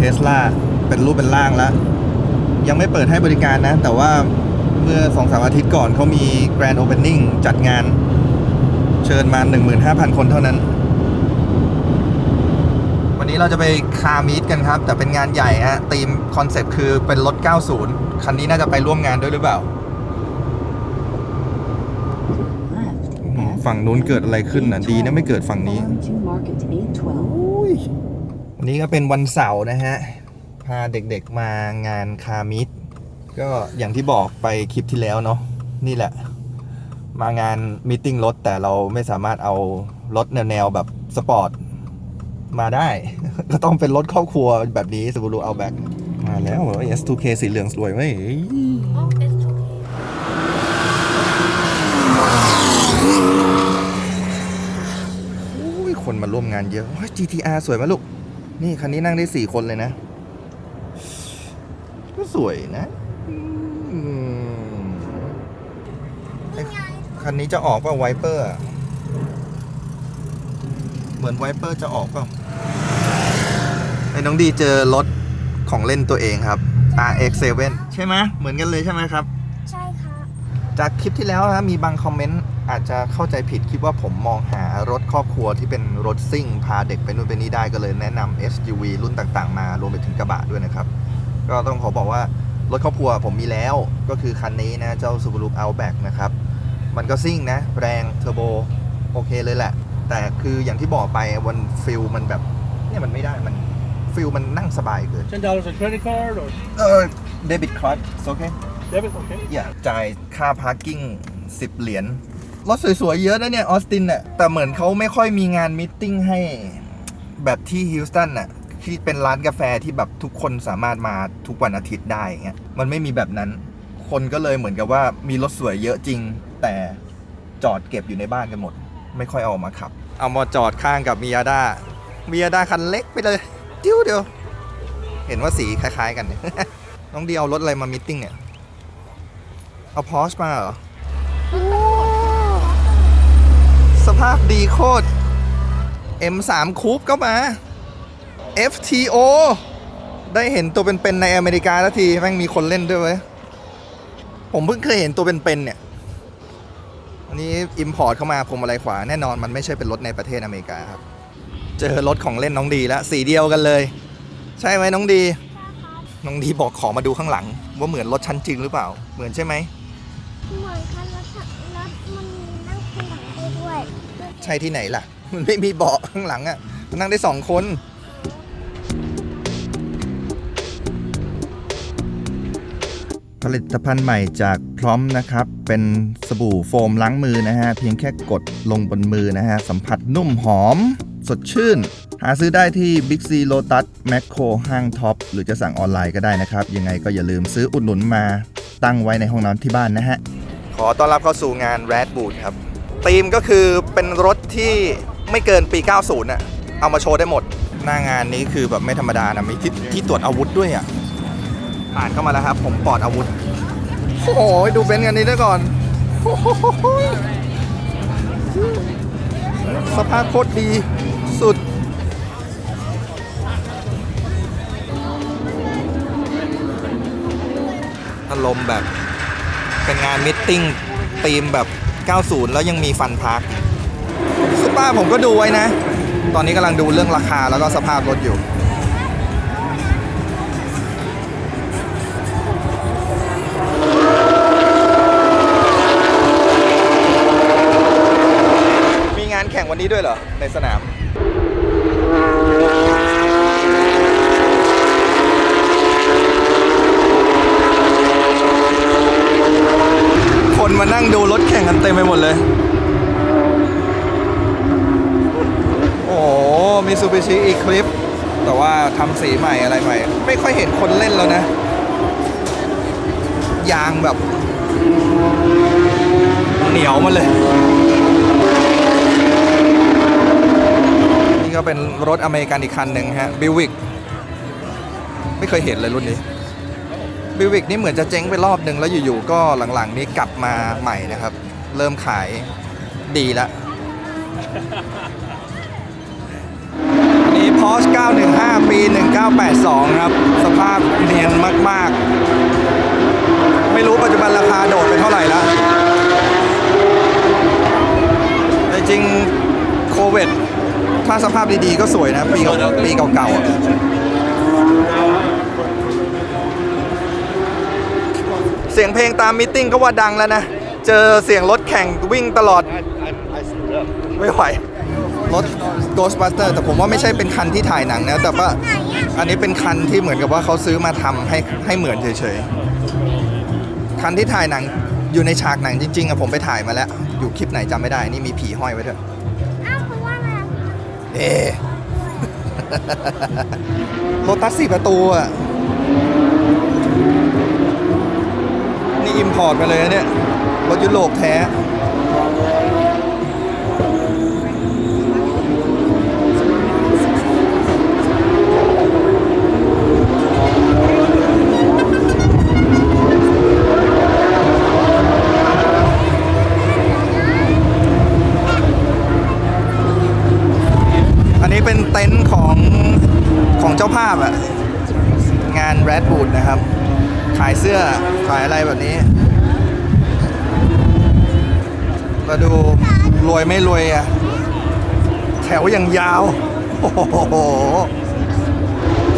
เทสลาเป็นรูปเป็นร่างแล้ว ยังไม่เปิดให้บริการนะ แต่ว่าเมื่อสองสามอาทิตย์ก่อนเขามี Grand Opening จัดงานเชิญมา 15,000 คนเท่านั้น วันนี้เราจะไปคาร์มีดกันครับ แต่เป็นงานใหญ่ฮะธีมคอนเซ็ปต์คือเป็นรถ 90 คันนี้น่าจะไปร่วมงานด้วยหรือเปล่าอืมฝั่งนู้นเกิดอะไรขึ้นน่ะดีนะไม่เกิดฝั่งนี้ วันนี้ก็เป็นวันเสาร์นะฮะ พาเด็กๆมางานคาร์มิดก็อย่างที่บอกไปคลิปที่แล้วเนาะนี่แหละ มางานมตติ팅รถ แต่เราไม่สามารถเอารถแนวๆแบบสปอร์ตมาได้ ก็ต้องเป็นรถครอบครัวแบบนี้ส u ูรุเอาแบ็กมาแล้วเหรอ S2K สีเหลืองสวยไหมอุ้ยคนมาร่วมงานเยอะ GTR สวยไหมลูก นี่คันนี้นั่งได้สี่คนเลยนะ ก็สวยนะอืมไอ้คันนี้จะออกป่ะไวเปอร์เหมือนไวเปอร์จะออกป่ะไอ้น้องดีเจอรถของเล่นตัวเองครับ RX7 ใช่ไหมเหมือนกันเลยใช่ไหมครับ ใช่ค่ะ จากคลิปที่แล้วนะมีบางคอมเมนต์ อาจจะเข้าใจผิดคิดว่าผมมองหารถครอบครัวที่เป็นรถซิ่ง พาเด็กไปนู่นไปนี่ได้ก็เลยแนะนำ SUV รุ่นต่างๆ มารวมไปถึงกระบะด้วยนะครับ ก็ต้องขอบอกว่ารถครอบครัวผมมีแล้วก็คือคันนี้นะ เจ้า Subaru Outback นะครับ มันก็ซิ่งนะ แรงเทอร์โบโอเคเลยแหละ แต่คืออย่างที่บอกไปวันฟิลมันแบบเนี่ยมันไม่ได้มันฟิลมันนั่งสบายเกิน Ten dollars a credit card or เออเดบิตคาร์ดโอเค debit? Okay. อย่าจ่ายค่าพาร์กิ้ง10 เหรียญ รถสวยๆเยอะนะเนี่ยออสตินเนี่ยแต่เหมือนเขาไม่ค่อยมีงานมิทติ้งให้แบบที่ฮิลสตันน่ะที่เป็นร้านกาแฟที่แบบทุกคนสามารถมาทุกวันอาทิตย์ได้เงี้ยมันไม่มีแบบนั้น คนก็เลยเหมือนกับว่ามีรถสวยเยอะจริง แต่จอดเก็บอยู่ในบ้านกันหมด ไม่ค่อยเอามาขับ เอามาจอดข้างกับมิยาด้ามิยาด้าคันเล็กไปเลยดิ้วเดียวเห็นว่าสีคล้ายๆกันเนี่ยน้องดีเอารถอะไรมามิทติ้งเนี่ยเอาพอชมาเหรอ สภาพดีโคตร M3 คูปก็มา FTO ได้เห็นตัวเป็นๆในอเมริกาแล้วทีแม่งมีคนเล่นด้วยเว้ยผมเพิ่งเคยเห็นตัวเป็นๆเนี่ย อันนี้อิมพอร์ตเข้ามาพวงมาลัยขวาแน่นอนมันไม่ใช่เป็นรถในประเทศอเมริกาครับ เจอรถของเล่นน้องดีแล้วสีเดียวกันเลย ใช่ไหมน้องดี น้องดีบอกขอมาดูข้างหลัง ว่าเหมือนรถชั้นจริงหรือเปล่า เหมือนใช่ไหม ใช่ที่ไหนล่ะ มันไม่มีเบาะข้างหลังอะ่ะมันนั่งได้สองคน ผลิตภัณฑ์ใหม่จากพร้อมนะครับ เป็นสบู่โฟมล้างมือนะฮะ เพียงแค่กดลงบนมือนะฮะ สัมผัสนุ่มหอม สดชื่น หาซื้อได้ที่ Big C Lotus Macro ห้างท็อป หรือจะสั่งออนไลน์ก็ได้นะครับ ยังไงก็อย่าลืมซื้ออุดหนุนมาตั้งไว้ในห้องน้ำที่บ้านนะฮะ ขอต้อนรับเข้าสู่งาน Red Boot ครับ ธีมก็คือเป็นรถที่ไม่เกินปี 90น่ะเอามาโชว์ได้หมด หน้างานนี้คือแบบไม่ธรรมดานะมีที่ที่ตรวจอาวุธด้วยอะผ่านเข้ามาแล้วครับ ผมปลอดอาวุธ โอ้โหดูเบนซ์กันนี้ด้วยก่อน สภาพโคตรดีสุด อารมณ์แบบเป็นงานมิทติ้งธีมแบบ 90 แล้วยังมีฟันพาร์คซูเปอร์ผมก็ดูไว้นะ ตอนนี้กำลังดูเรื่องราคาแล้วก็สภาพรถอยู่ มีงานแข่งวันนี้ด้วยเหรอ ในสนามคนมานั่งดูรถ กันเต็มไปหมดเลย โอ้มีซูบิชิอีคลิป แต่ว่าทำสีใหม่อะไรใหม่ ไม่ค่อยเห็นคนเล่นแล้วนะ ยางแบบ เหนียวมาเลย นี่ก็เป็นรถอเมริกันอีกคันหนึ่งฮะบิวิกไม่เคยเห็นเลยรุ่นนี้บิวิกนี่เหมือนจะเจ๊งไปรอบนึงแล้วอยู่ๆก็หลังๆนี้กลับมาใหม่นะครับ เริ่มขายดีแล้วอันนี้ Porsche 915 ปี 198 82 ครับ สภาพเนียนมาก ๆ ไม่รู้ปัจจุบันราคาโดดไปเท่าไหร่แล้วแต่จริงโควิดถ้าสภาพดี ๆ ก็สวยนะ ปีเก่าปีเก่าๆอะเสียงเพลงตามมิทติ้งก็ว่าดังแล้วนะ เจอเสียงรถแข่งวิ่งตลอด ไม่ไหว รถ Ghostbuster แต่ผมว่าไม่ใช่เป็นคันที่ถ่ายหนังนะ แต่ว่าอันนี้เป็นคันที่เหมือนกับว่าเขาซื้อมาทำให้ให้เหมือนเฉยๆ คันที่ถ่ายหนังอยู่ในฉากหนังจริงๆอะผมไปถ่ายมาแล้ว อยู่คลิปไหนจำไม่ได้ นี่มีผีห้อยไว้ด้วยอ้าวเพราะว่าอะไรเอ๊โรตัสสี่ประตูอะนี่อิมพอร์ตมาเลยนะเนี่ย รถยุโรปแท้ อันนี้เป็นเต็นท์ของ ของเจ้าภาพอะงาน Red Wood นะครับ ขายเสื้อ ขายอะไรแบบนี้ มาดูรวยไม่รวยอะแถวอย่างยาว โอ้โห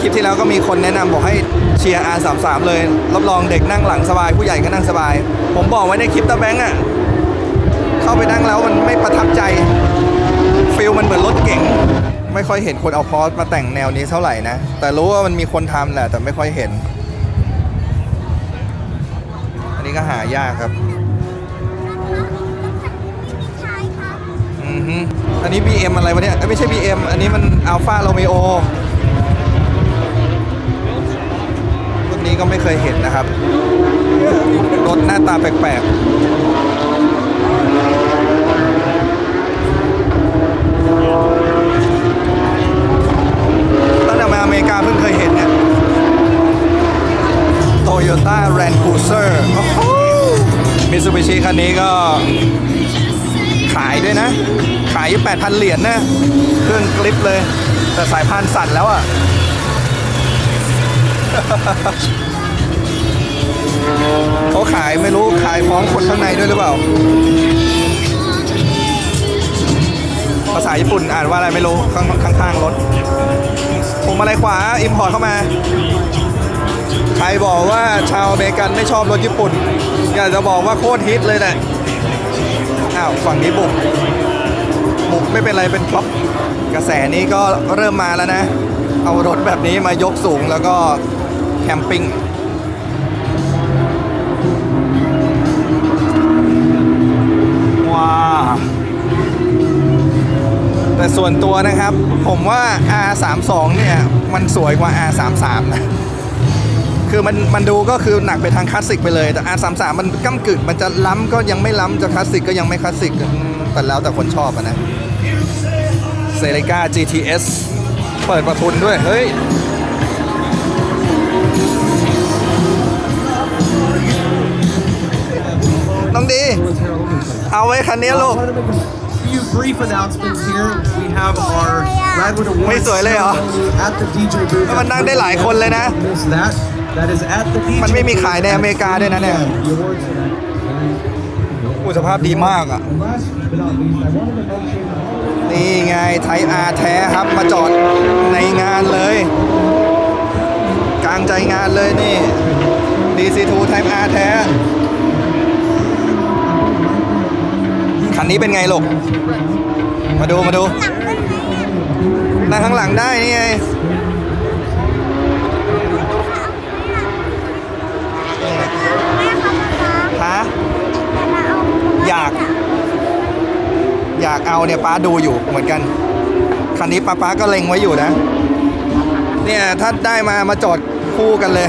คลิปที่แล้วก็มีคนแนะนำบอกให้เชียร์ R33 เลย รับรองเด็กนั่งหลังสบาย ผู้ใหญ่ก็นั่งสบาย ผมบอกไว้ในคลิปตาแบงค์อะเข้าไปนั่งแล้วมันไม่ประทับใจ ฟิลมันเหมือนรถเก๋งไม่ค่อยเห็นคนเอาพอสมาแต่งแนวนี้เท่าไหร่นะ แต่รู้ว่ามันมีคนทำแหละ แต่ไม่ค่อยเห็น อันนี้ก็หายากครับ อือฮึอันนี้ BM อะไรวะเนี่ยเอ้ยไม่ใช่ BM อันนี้มัน Alpha Romeo รุ่นนี้ก็ไม่เคยเห็นนะครับ รถหน้าตาแปลกๆตั้งแต่มาอเมริกาเพิ่งเคยเห็นเนี่ย Toyota Land Cruiser โอ้โห Mitsubishi คันนี้ก็ ขายด้วยนะ ขายอยู่8,000เหรียญนะ เครื่องกลิปเลย แต่สายพานสั่นแล้วอะ่ะ เขาขายไม่รู้ขายพร้อมคนข้างในด้วยหรือเปล่า ภาษาญี่ปุ่นอ่านว่าอะไรไม่รู้ ข้างข้างรถผมอะไรขวาอิมพอร์ตเข้ามาใครบอกว่าชาวอเมริกันไม่ชอบรถญี่ปุ่นอยากจะบอกว่าโคตรฮิตเลยแหละาวฝั่งนี้บุก บุกไม่เป็นไรเป็นพล็อปกระแสนี้ก็เริ่มมาแล้วนะ เอารถแบบนี้มายกสูงแล้วก็แคมปิ้งว้าแต่ส่วนตัวนะครับ ผมว่า R32 เนี่ย มันสวยกว่า R33 นะ คือมันมันดูก็คือหนักไปทางคลาสสิกไปเลย แต่ R33 มันก้ากึ่งมันจะล้ำก็ยังไม่ล้ำจะคลาสสิกก็ยังไม่คลาสสิกอืมแต่แล้วแต่คนชอบอะนะเซเลกา GTS เปิดประทุนด้วย เฮ้ยน้องดี เอาไว้คันนี้ลูก few brief announcements here. We have our Radwood ไม่ Awards สวยเลยเหรอ ceremony at the DJ booth. แล้วมันนั่งได้หลายคนเลยนะ Miss that. That is at the DJ มันไม่มีขายในอเมริกาด้วยนะเนี่ย Yeah, the awards tonight. อุยสภาพดีมากอะ And last but not least, I wanted to mention นี่ไงไทยอาแท้ครับมาจอดในงานเลย กลางใจงานเลยนี่ DC2 Type R แท้ คันนี้เป็นไงลูก มาดูมาดูหลังขึ้นไหมนั่งข้างหลังได้นี่ไง แม่ครับป๊า ฮะ ป๊าเอา อยาก อยาก เอาเนี่ยป้าดูอยู่เหมือนกัน คันนี้ป้าป้าก็เล็งไว้อยู่นะ เนี่ยถ้าได้มามาจอดคู่กันเลย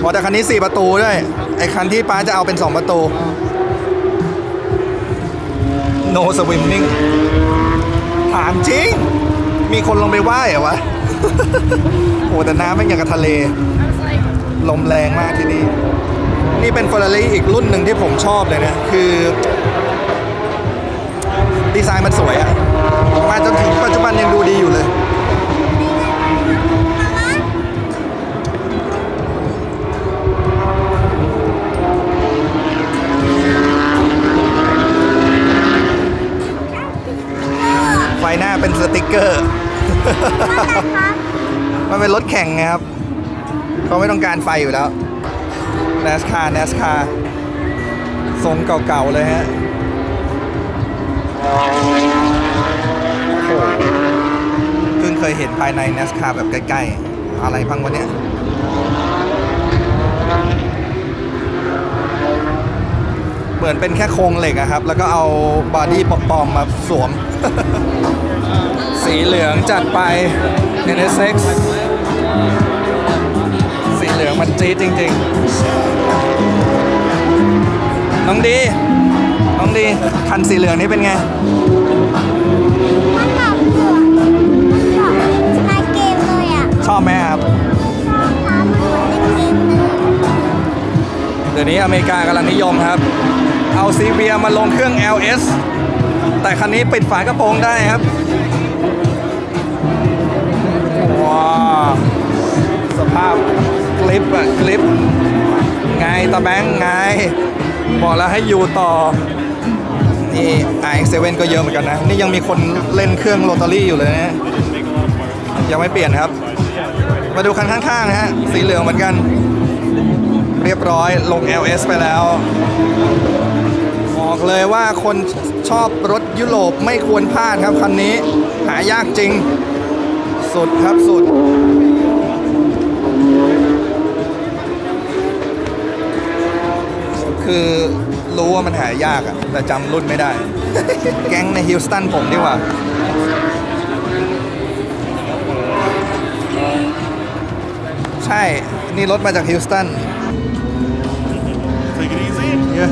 พอแต่คันนี้ 4 ประตูด้วย ไอ้คันที่ป้าจะเอาเป็น 2 ประตู no swimming ถามจริง มีคนลงไปว่ายเหรอวะ โอ้แต่น้ำแม่อย่างกับทะเล ลมแรงมากที่นี่ นี่เป็น Ferrari อีกรุ่นหนึ่งที่ผมชอบเลยนะ คือ ดีไซน์มันสวยอะมาจนถึงปัจจุบันยังดูดีอยู่เลย ไฟหน้าเป็นสติกเกอร์ มันเป็นรถแข่งนะครับ เขาไม่ต้องการไฟอยู่แล้วเนสคาร์เนสคาร์ทรงเก่าๆเลยฮะ เพิ่งเคยเห็นภายใน NASCAR แบบใกล้ๆ อะไรพังวะเนี่ยเหมือนเป็นแค่โครงเหล็กอะครับ แล้วก็เอาบอดี้ปลอมๆมาสวม สีเหลืองจัดไป NSX สีเหลืองมันจี๊ดจริงๆ น้องดี งดี คันสีเหลืองนี่เป็นไง มันแบบเหมือนมันแบบในเกมเลยอะชอบไหมครับชอบครับมันเหมือนในเกมเลย เดี๋ยวนี้อเมริกากำลังนิยมครับ เอาซีเบียมาลงเครื่อง LS แต่คันนี้ปิดฝากระโปรงได้ครับ ว้าวสภาพคลิปอะคลิป ไงตาแบงค์ไง บอกแล้วให้อยู่ต่อ นี่ RX7 ก็เยอะเหมือนกันนะ นี่ยังมีคนเล่นเครื่องโรตารี่อยู่เลยนะยังไม่เปลี่ยนครับ มาดูคันข้างๆนะฮะ สีเหลืองเหมือนกัน เรียบร้อยลง LS ไปแล้ว บอกเลยว่าคนชอบรถยุโรปไม่ควรพลาดครับ คันนี้หายากจริง สุดครับสุดคือ รู้ว่ามันหายากอะแต่จำรุ่นไม่ได้ แก๊งในฮิลสตันผมดีกว่า ใช่ นี่รถมาจากฮิลสตัน Take it easy. เยอะ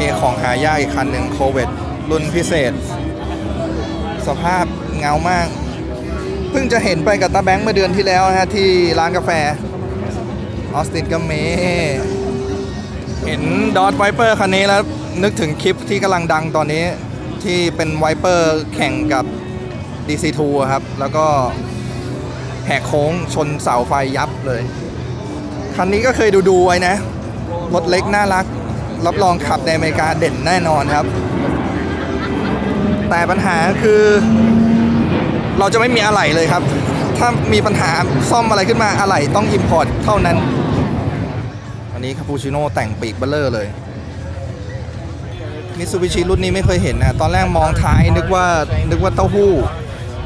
มีของหายากอีกคันหนึ่งโคเว t รุ่นพิเศษ สภาพเงามาก เพิ่งจะเห็นไปกับตาแบงค์เมื่อเดือนที่แล้วนะฮะ ที่ร้านกาแฟ ออสตินก็มี เห็นดอ t ไวเปอร์คันนี้แล้วนึกถึงคลิปที่กำลังดังตอนนี้ที่เป็นไวเปอร์แข่งกับ DC2 ครับ แล้วก็แหกโค้งชนเสาไฟยับเลย คันนี้ก็เคยดูดูๆไว้นะ รถเล็กน่ารัก รับรองขับในอเมริกาเด่นแน่นอนครับ แต่ปัญหาคือ เราจะไม่มีอะไหล่เลยครับ ถ้ามีปัญหาซ่อมอะไรขึ้นมาอะไหล่ต้องอิมพอร์ตเท่านั้น นี้คาปูชิโน่แต่งปีกเบลเลอร์เลยมิ t ซูบิชิรุ่นนี้ไม่เคยเห็นนะ ตอนแรกมองท้ายนึกว่านึกว่าเต้าหู้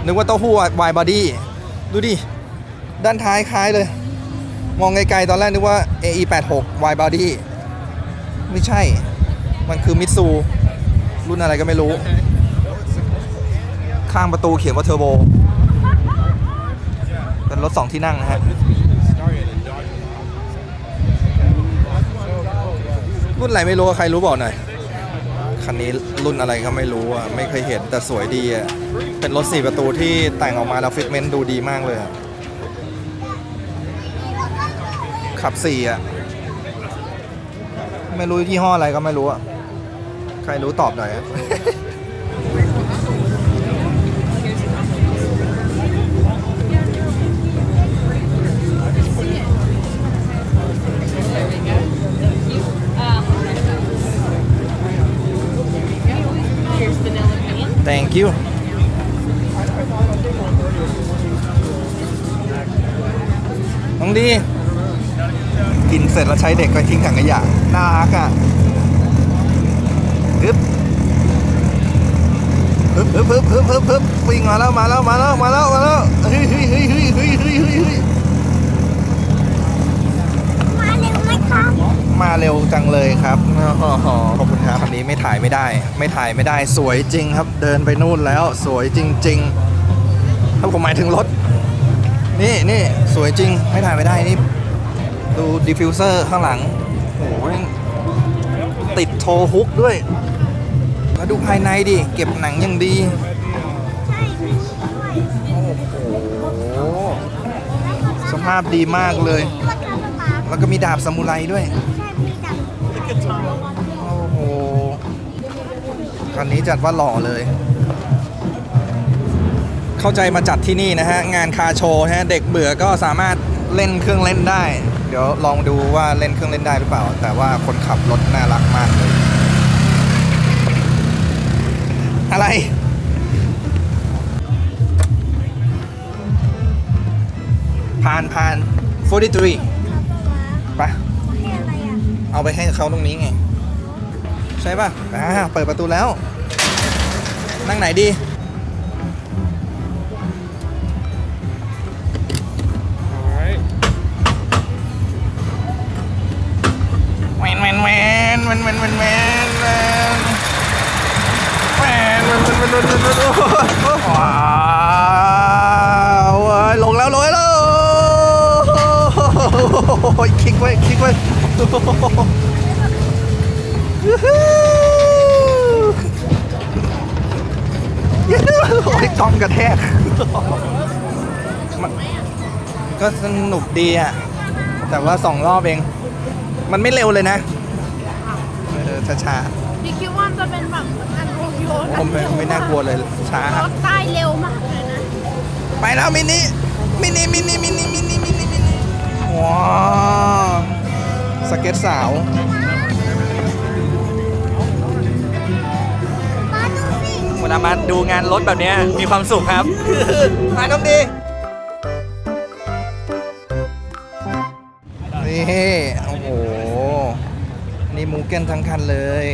นึกว่าเต้าหู้วายบอดี้ ดูดิ ด้านท้ายคล้ายเลย มองไกลๆตอนแรกนึกว่า AE86 Y body ไม่ใช่ มันคือมิตซูรุ่นอะไรก็ไม่รู้ ข้างประตูเขียนว่าเทอร์โบ เป็นรถสองที่นั่งนะฮะ รุ่นอะไรไม่รู้ใครรู้บอกหน่อย คันนี้รุ่นอะไรก็ไม่รู้อะ ไม่เคยเห็นแต่สวยดีอะ เป็นรถสี่ประตูที่แต่งออกมาแล้วฟิตเมนต์ดูดีมากเลยอะขับสี่อะ ไม่รู้ยี่ห้ออะไรก็ไม่รู้อะ ใครรู้ตอบหน่อย thank you น้องดีกินเสร็จแล้วใช้เด็กไปทิ้งถังขยะน่ารักอะฮึบฮึบฮึบฮึบฮึบฮึบฮึบวิ่งมาแล้วมาแล้วมาแล้วมาแล้วมาแล้วเฮ้ยเฮ้ยเฮ้ยเฮ้ยเฮ้ยเฮ้ยเฮ้ยเฮ้ยมาเร็วไหมครับมาเร็วจังเลยครับอ๋อขอบคุณครับคันนี้ไม่ถ่ายไม่ได้ ไม่ถ่ายไม่ได้สวยจริงครับ เดินไปนู่นแล้วสวยจริงๆถ้าผมหมายถึงรถ นี่นี่สวยจริงไม่ถ่ายไม่ได้นี่ ดูดิฟฟิวเซอร์ข้างหลังโอ้โหติดโทรฮุกด้วยมาดูภายในดิ เก็บหนังอย่างดีใช่โอ้โหสภาพดีมากเลย แล้วก็มีดาบซามูไรด้วย คันนี้จัดว่าหล่อเลย เข้าใจมาจัดที่นี่นะฮะ งานคาโชฮะ เด็กเบื่อก็สามารถเล่นเครื่องเล่นได้ เดี๋ยวลองดูว่าเล่นเครื่องเล่นได้หรือเปล่า แต่ว่าคนขับรถน่ารักมากเลย อะไรผ่านผ่าน43ไปเอาไปให้เขาตรงนี้ไง ใช่ป่ะอ่าเปิดประตูแล้ว นั่งไหนดีแวนแวนแวนแวนแวนแวนแวนแวนแวนแวนแวนแวนแวนวนแวนว้าวเว้ยลงแล้วลงแล้วโอ้ยคลิกไว้คลิกไว้ โอ้ยกล้องกระแทกมันก็สนุกดีอะแต่ว่าสองรอบเอง มันไม่เร็วเลยนะ เออช้าพี่คิดว่ามันจะเป็นแบบอันโรโยๆนะผมไม่ไม่น่ากลัวเลยช้า รถใต้เร็วมากเลยนะ ไปแล้วมินิ มินิ มินิ มินิ มินิ มินิมินิว้าวสเก็ตสาว สิเวลามาดูงานรถแบบนี้มีความสุขครับ มาน้องดี นี่ โอ้โห นี่มูเก้นทั้งคันเลย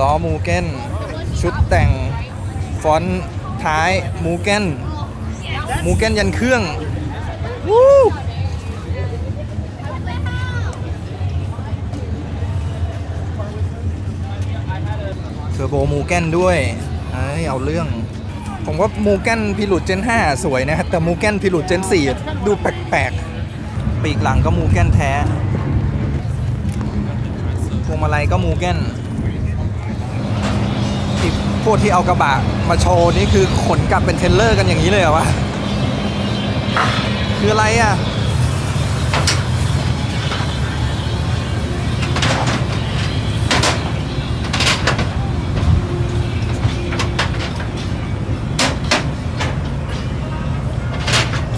ล้อมูเก้น ชุดแต่ง ฟอนต์ท้ายมูเก้น มูเก้นยันเครื่อง วู้ อร์โบมูเก้นด้วยเอ้ยเอาเรื่อง ผมว่ามูเก้นพิลุดเจน 5 สวยนะ แต่มูเก้นพิลุดเจน 4 ดูแปลกๆ ปีกหลังก็มูเก้นแท้พวงมาลัยก็มูเก้นทีพวกที่เอากระบะมาโชว์นี่คือขนกลับเป็นเทรลเลอร์กันอย่างนี้เลยเหรอวะ คืออะไรอะ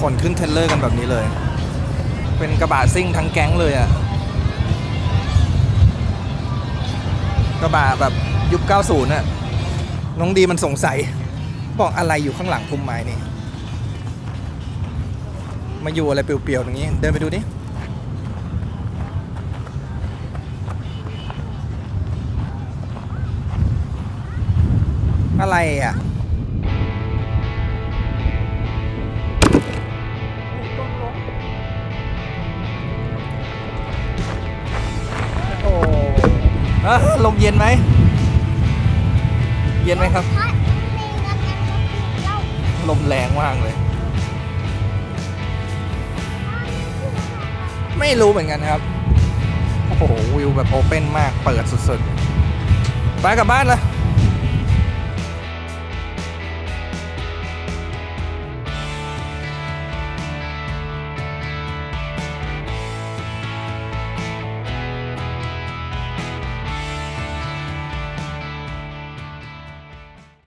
ขนขึ้นเทรลเลอร์กันแบบนี้เลย เป็นกระบะซิ่งทั้งแก๊งเลยอะ กระบะแบบยุค 90น่ะ น้องดีมันสงสัย บอกอะไรอยู่ข้างหลังพุ่มไม้นี่ มาอยู่อะไรเปลี่ยวๆอย่างนี้ เดินไปดูดิอะไรอะ เออลมเย็นไหม เย็นไหมครับ ลมแรงมากเลย ไม่รู้เหมือนกันครับ โอ้โห วิวแบบโอเปนมาก เปิดสุดๆ ไปกลับบ้านเลย